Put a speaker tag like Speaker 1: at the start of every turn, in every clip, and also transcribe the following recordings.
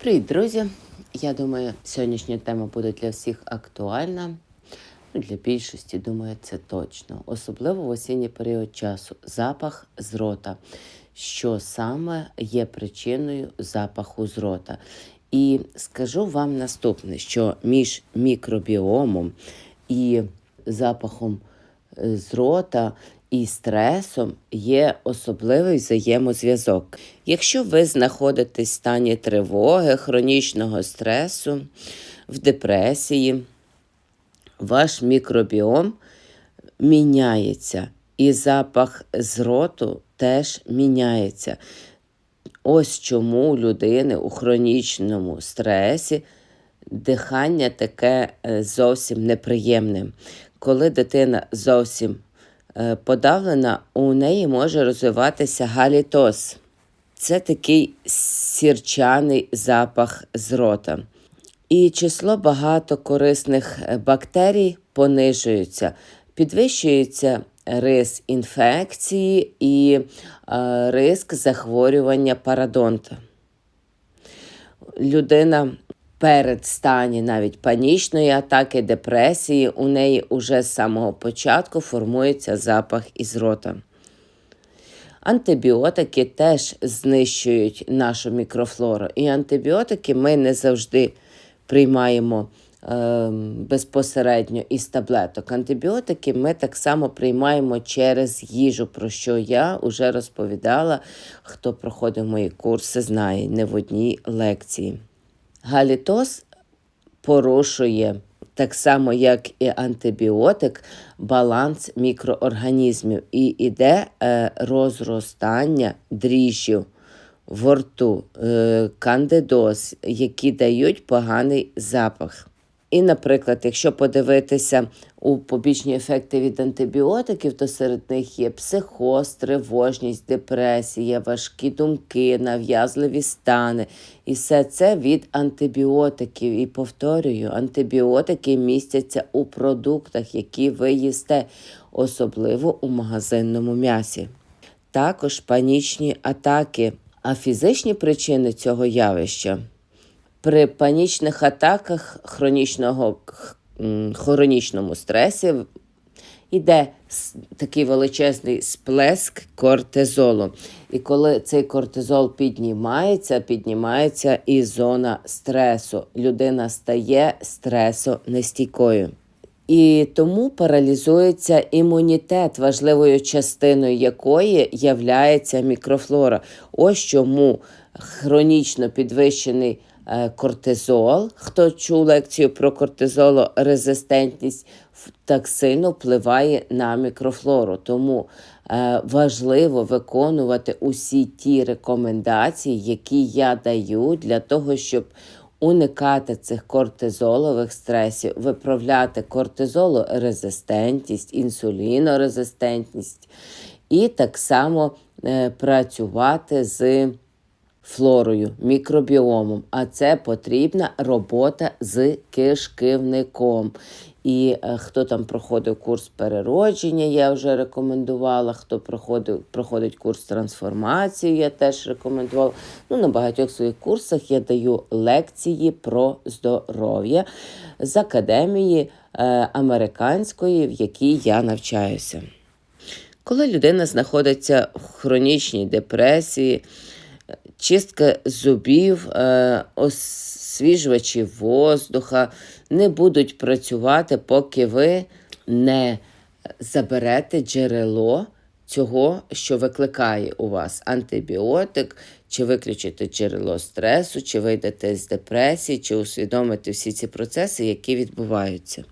Speaker 1: Привіт, друзі! Я думаю, сьогоднішня тема буде для всіх актуальна. Ну, для більшості, думаю, це точно. Особливо в осінній період часу. Запах з рота. Що саме є причиною запаху з рота? І скажу вам наступне: що між мікробіомом і запахом з рота і стресом є особливий взаємозв'язок. Якщо ви знаходитесь в стані тривоги, хронічного стресу, в депресії, ваш мікробіом міняється, і запах з роту теж міняється. Ось чому у людини у хронічному стресі дихання таке е, зовсім неприємне. Коли дитина зовсім е, подавлена, у неї може розвиватися галітоз. Це такий сірчаний запах з рота. І число багато корисних е, бактерій понижується, підвищується ризик інфекції і е, ризик захворювання парадонта. Людина перед стані навіть панічної атаки, депресії, у неї уже з самого початку формується запах із рота. Антибіотики теж знищують нашу мікрофлору. І антибіотики ми не завжди приймаємо е, безпосередньо із таблеток. Антибіотики ми так само приймаємо через їжу, про що я вже розповідала. Хто проходив мої курси, знає не в одній лекції. Галітоз порушує. Так само, як і антибіотик, баланс мікроорганізмів, і йде е, розростання дріжджів во рту, е, кандидоз, які дають поганий запах. І, наприклад, якщо подивитися у побічні ефекти від антибіотиків, то серед них є психоз, тривожність, депресія, важкі думки, нав'язливі стани. І все це від антибіотиків. І повторюю, антибіотики містяться у продуктах, які ви їсте, особливо у магазинному м'ясі. Також панічні атаки. А фізичні причини цього явища при панічних атаках хронічного хронічному стресі йде такий величезний сплеск кортизолу. І коли цей кортизол піднімається, піднімається і зона стресу. Людина стає стресонестійкою. І тому паралізується імунітет, важливою частиною якої являється мікрофлора. Ось чому хронічно підвищений кортизол. Хто чув лекцію про кортизолорезистентність, так сильно впливає на мікрофлору. Тому е, важливо виконувати усі ті рекомендації, які я даю для того, щоб уникати цих кортизолових стресів, виправляти кортизолорезистентність, інсулінорезистентність і так само е, працювати з флорою, мікробіомом. А це потрібна робота з кишківником. І е, хто там проходив курс переродження, я вже рекомендувала. Хто проходив, проходить курс трансформації, я теж рекомендувала. Ну, На багатьох своїх курсах я даю лекції про здоров'я з академії е, американської, в якій я навчаюся. Коли людина знаходиться в хронічній депресії, чистка зубів, е, освіжувачі воздуха не будуть працювати, поки ви не заберете джерело цього, що викликає у вас антибіотик, чи виключите джерело стресу, чи вийдете з депресії, чи усвідомите всі ці процеси, які відбуваються.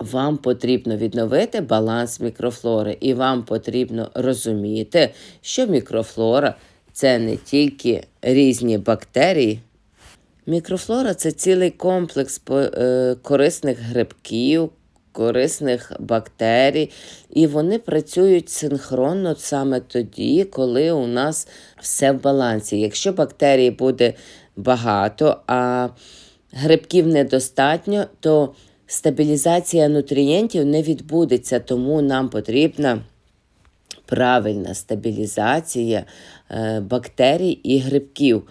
Speaker 1: Вам потрібно відновити баланс мікрофлори, і вам потрібно розуміти, що мікрофлора це не тільки різні бактерії. Мікрофлора це цілий комплекс е, корисних грибків, корисних бактерій, і вони працюють синхронно саме тоді, коли у нас все в балансі. Якщо бактерій буде багато, а грибків недостатньо, то стабілізація нутрієнтів не відбудеться, тому нам потрібна правильна стабілізація е, бактерій і грибків.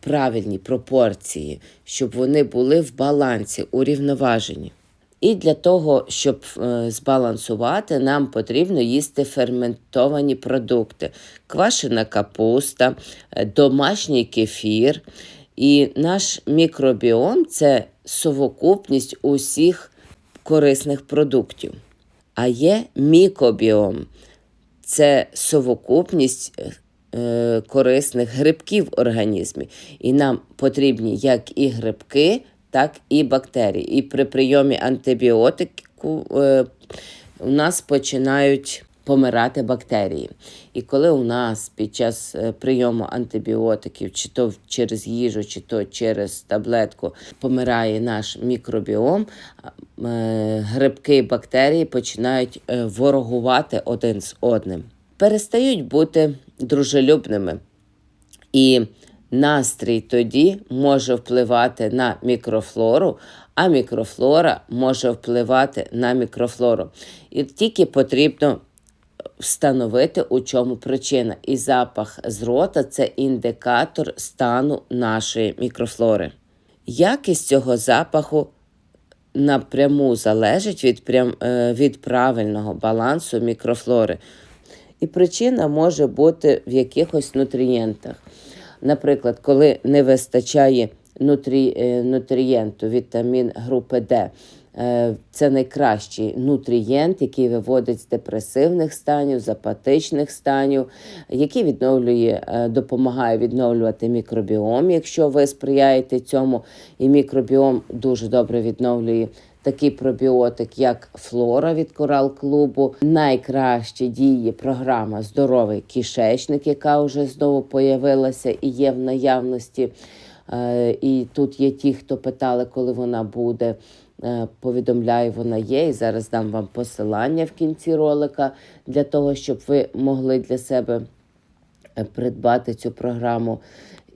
Speaker 1: правильні пропорції, щоб вони були в балансі, урівноважені. І для того, щоб е, збалансувати, нам потрібно їсти ферментовані продукти: квашена капуста, е, домашній кефір. І наш мікробіом це совокупність усіх корисних продуктів. А є мікобіом це совокупність е, корисних грибків в організмі. І нам потрібні як і грибки, так і бактерії. І при прийомі антибіотику е, у нас починають помирати бактерії. І коли у нас під час е, прийому антибіотиків, чи то через їжу, чи то через таблетку помирає наш мікробіом, е, грибки і бактерії починають е, ворогувати один з одним, перестають бути дружелюбними. І настрій тоді може впливати на мікрофлору, а мікрофлора може впливати на мікрофлору. І тільки потрібно встановити, у чому причина. І запах з рота це індикатор стану нашої мікрофлори. Якість цього запаху напряму залежить від, прям, е, від правильного балансу мікрофлори. І причина може бути в якихось нутрієнтах. Наприклад, коли не вистачає е, нутрієнту, вітамін групи Д. Е, Це найкращий нутрієнт, який виводить з депресивних станів, з апатичних станів, який відновлює, е, допомагає відновлювати мікробіом, якщо ви сприяєте цьому, і мікробіом дуже добре відновлює. Такий пробіотик, як флора від Корал Клубу, найкраще діє програма Здоровий кишечник, яка вже знову появилася і є в наявності. Е, І тут є ті, хто питали, коли вона буде. Е, Повідомляю, вона є. І зараз дам вам посилання в кінці ролика для того, щоб ви могли для себе е, придбати цю програму.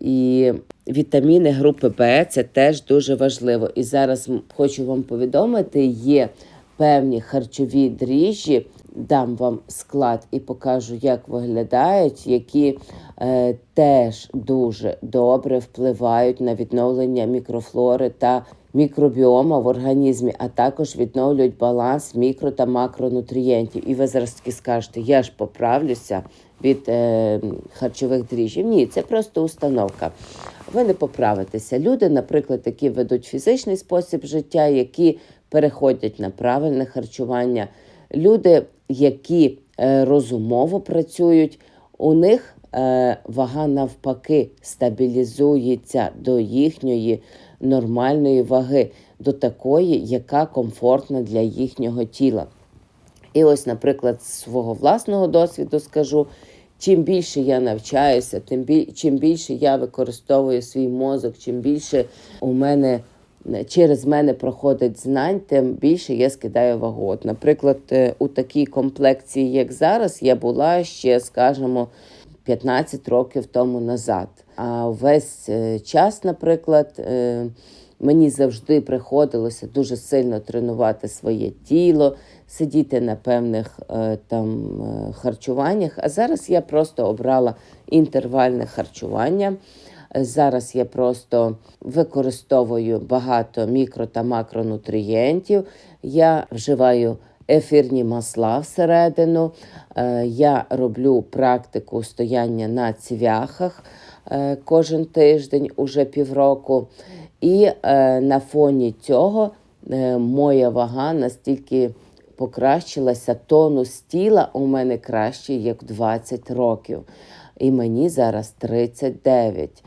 Speaker 1: І вітаміни групи Б це теж дуже важливо. І зараз хочу вам повідомити: є певні харчові дріжджі. Дам вам склад і покажу, як виглядають, які теж дуже добре впливають на відновлення мікрофлори та мікробіома в організмі, а також відновлюють баланс мікро та макронутрієнтів. І ви зараз таки скажете, я ж поправлюся від е, харчових дріжджів. Ні, це просто установка. Ви не поправитеся. Люди, наприклад, які ведуть фізичний спосіб життя, які переходять на правильне харчування, люди, які е, розумово працюють, у них е, вага навпаки стабілізується до їхньої нормальної ваги, до такої, яка комфортна для їхнього тіла. І ось, наприклад, з свого власного досвіду скажу. Чим більше я навчаюся, тим біль, чим більше я використовую свій мозок, чим більше у мене через мене проходить знань, тим більше я скидаю вагу. От, наприклад, е, у такій комплекції, як зараз, я була ще, скажімо, 15 років тому назад. А весь е, час, наприклад, е, мені завжди приходилося дуже сильно тренувати своє тіло, сидіти на певних е, там харчуваннях. А зараз я просто обрала інтервальне харчування. Зараз я просто використовую багато мікро та макронутрієнтів. Я вживаю ефірні масла всередину. Е, Я роблю практику стояння на цвяхах е, кожен тиждень, уже півроку. І е, на фоні цього моя вага настільки покращилася, тонус тіла у мене кращий, як 20 років. І мені зараз 39.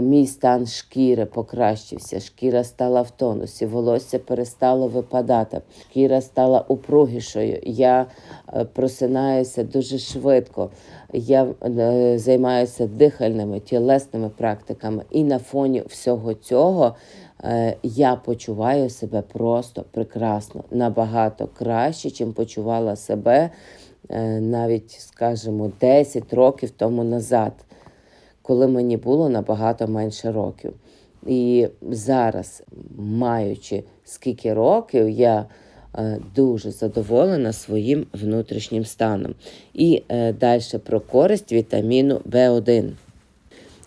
Speaker 1: Мій стан шкіри покращився, шкіра стала в тонусі, волосся перестало випадати, шкіра стала упругішою. Я е, просинаюся дуже швидко. Я е, займаюся дихальними, тілесними практиками. І на фоні всього цього е, я почуваю себе просто прекрасно, набагато краще, чим почувала себе навіть, скажімо, 10 років тому назад, коли мені було набагато менше років. І зараз, маючи скільки років, я е, дуже задоволена своїм внутрішнім станом. І е, далі про користь вітаміну В1.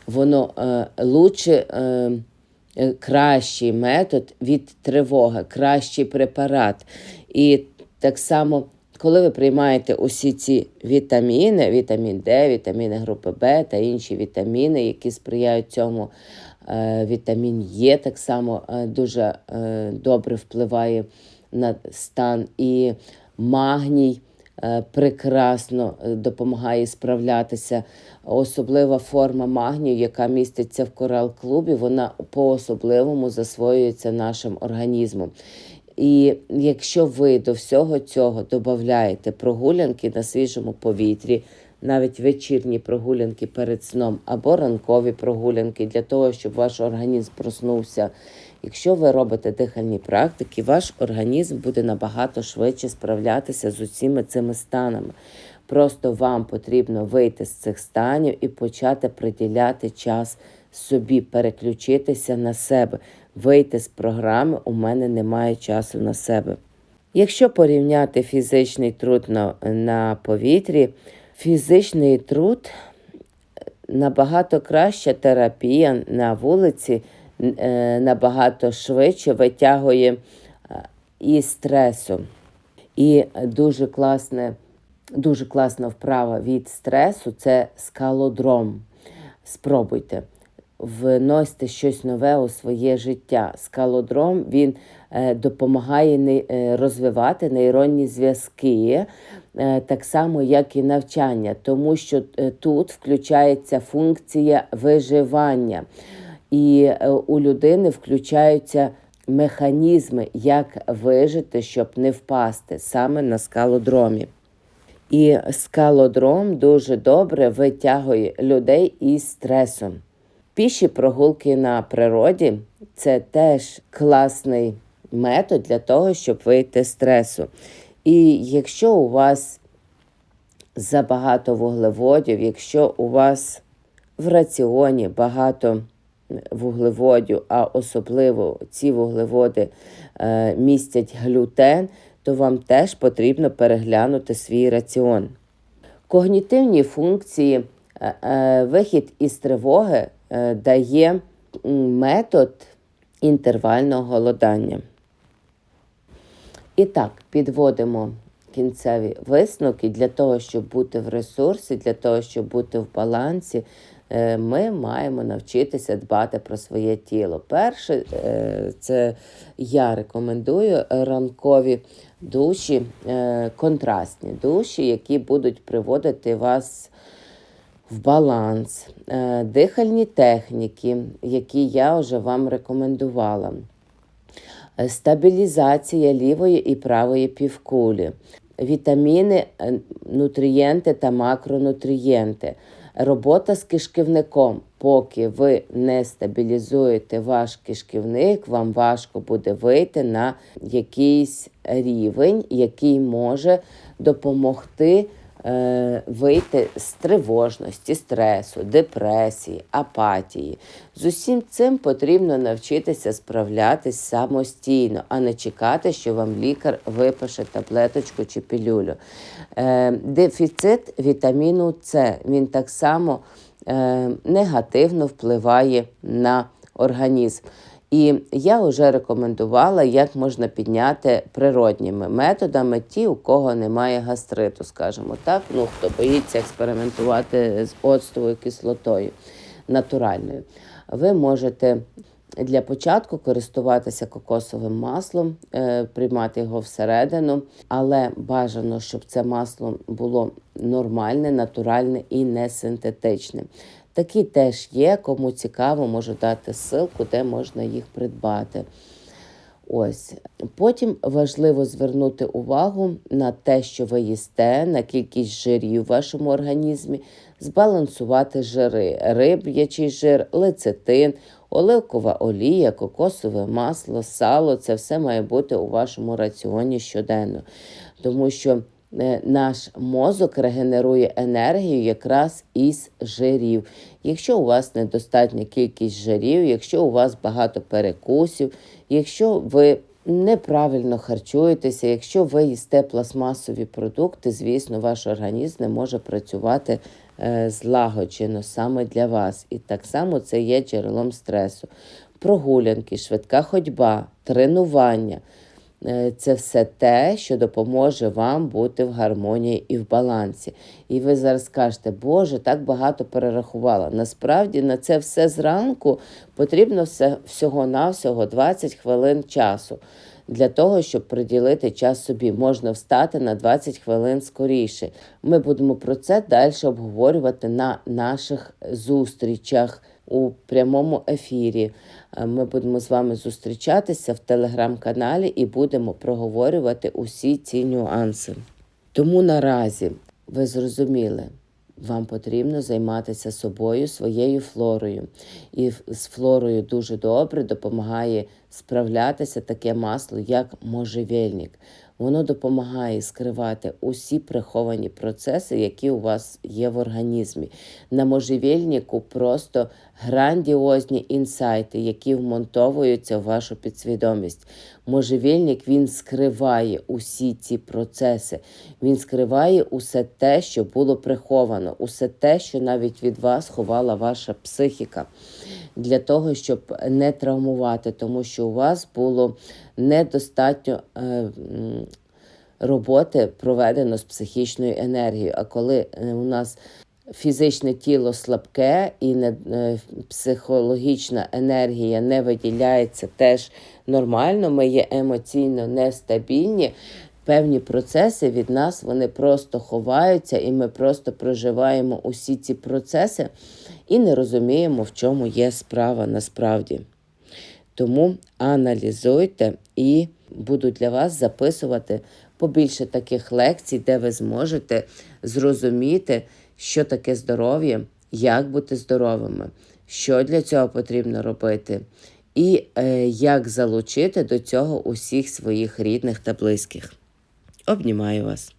Speaker 1: воно е, лучше. Е, е, Кращий метод від тривоги, кращий препарат. І так само, коли ви приймаєте усі ці вітаміни, вітамін Д, вітаміни групи Б та інші вітаміни, які сприяють цьому, е, вітамін Є так само е, дуже е, добре впливає на стан і магній. е, Прекрасно е, допомагає справлятися. Особлива форма магнію, яка міститься в корал-клубі, вона по-особливому засвоюється нашим організмом. І якщо ви до всього цього додаєте прогулянки на свіжому повітрі, навіть вечірні прогулянки перед сном або ранкові прогулянки для того, щоб ваш організм проснувся. Якщо ви робите дихальні практики, ваш організм буде набагато швидше справлятися з усіма цими станами. Просто вам потрібно вийти з цих станів і почати приділяти час собі, переключитися на себе, вийти з програми У мене немає часу на себе. Якщо порівняти фізичний труд на, на повітрі, фізичний труд набагато краща терапія на вулиці, е, набагато швидше витягує е, і стресу. І дуже класне, дуже класна вправа від стресу це скалодром. Спробуйте. Вносьте щось нове у своє життя. Скалодром він е, допомагає е, розвивати нейронні зв'язки, е, так само, як і навчання, тому що тут включається функція виживання, і у людини включаються механізми, як вижити, щоб не впасти саме на скалодромі. І скалодром дуже добре витягує людей із стресом. Піші прогулки на природі це теж класний метод для того, щоб вийти з стресу. І якщо у вас забагато вуглеводів, якщо у вас в раціоні багато вуглеводів, а особливо ці вуглеводи е, містять глютен, то вам теж потрібно переглянути свій раціон. Когнітивні функції, е, е, вихід із тривоги дає метод інтервального голодання. І так, підводимо кінцеві висновки для того, щоб бути в ресурсі, для того, щоб бути в балансі. е, Ми маємо навчитися дбати про своє тіло. Перше, е, це я рекомендую ранкові душі, е, контрастні душі, які будуть приводити вас в баланс, Е, дихальні техніки, які я вже вам рекомендувала. Е, Стабілізація лівої і правої півкулі, вітаміни, е, нутрієнти та макронутрієнти. Робота з кишківником. Поки ви не стабілізуєте ваш кишківник, вам важко буде вийти на якийсь рівень, який може допомогти вийти з тривожності, стресу, депресії, апатії. З усім цим потрібно навчитися справлятись самостійно, а не чекати, що вам лікар випише таблеточку чи пілюлю. Е, дефіцит вітаміну С він так само е, негативно впливає на організм. І я вже рекомендувала, як можна підняти природніми методами ті, у кого немає гастриту, скажімо так. Ну, хто боїться експериментувати з оцтовою кислотою натуральною. Ви можете для початку користуватися кокосовим маслом, е, приймати його всередину, але бажано, щоб це масло було нормальне, натуральне і не синтетичне. Такі теж є. Кому цікаво, можу дати ссылку, де можна їх придбати. Ось потім важливо звернути увагу на те, що ви їсте, на кількість жирів в вашому організмі, збалансувати жири, риб'ячий жир, лецитин, оливкова олія, кокосове масло, сало це все має бути у вашому раціоні щоденно, тому що наш мозок регенерує енергію якраз із жирів. Якщо у вас недостатня кількість жирів, якщо у вас багато перекусів, якщо ви неправильно харчуєтеся, якщо ви їсте пластмасові продукти, звісно, ваш організм не може працювати е, злагоджено саме для вас. І так само це є джерелом стресу. Прогулянки, швидка ходьба, тренування. Е, Це все те, що допоможе вам бути в гармонії і в балансі. І ви зараз скажете, Боже, так багато перерахувала. Насправді на це все зранку потрібно всього-навсього 20 хвилин часу. Для того, щоб приділити час собі, можна встати на 20 хвилин скоріше. Ми будемо про це далі обговорювати на наших зустрічах у прямому ефірі. Е, Ми будемо з вами зустрічатися в телеграм-каналі і будемо проговорювати усі ці нюанси. Тому наразі ви зрозуміли, вам потрібно займатися собою, своєю флорою. І з флорою дуже добре допомагає справлятися таке масло, як можжевельник. Воно допомагає скривати усі приховані процеси, які у вас є в організмі. На можжевельнику просто грандіозні інсайти, які вмонтовуються в вашу підсвідомість. Можжевельник він скриває усі ці процеси. Він скриває усе те, що було приховано, усе те, що навіть від вас ховала ваша психіка. Для того, щоб не травмувати, тому що у вас було недостатньо е, роботи проведено з психічною енергією. А коли е, у нас фізичне тіло слабке і не, е, психологічна енергія не виділяється теж нормально, ми є емоційно нестабільні. Певні процеси від нас вони просто ховаються, і ми просто проживаємо усі ці процеси і не розуміємо, в чому є справа насправді. Тому аналізуйте і буду для вас записувати побільше таких лекцій, де ви зможете зрозуміти, що таке здоров'я, як бути здоровими, що для цього потрібно робити, і е, як залучити до цього усіх своїх рідних та близьких. Обнімаю вас.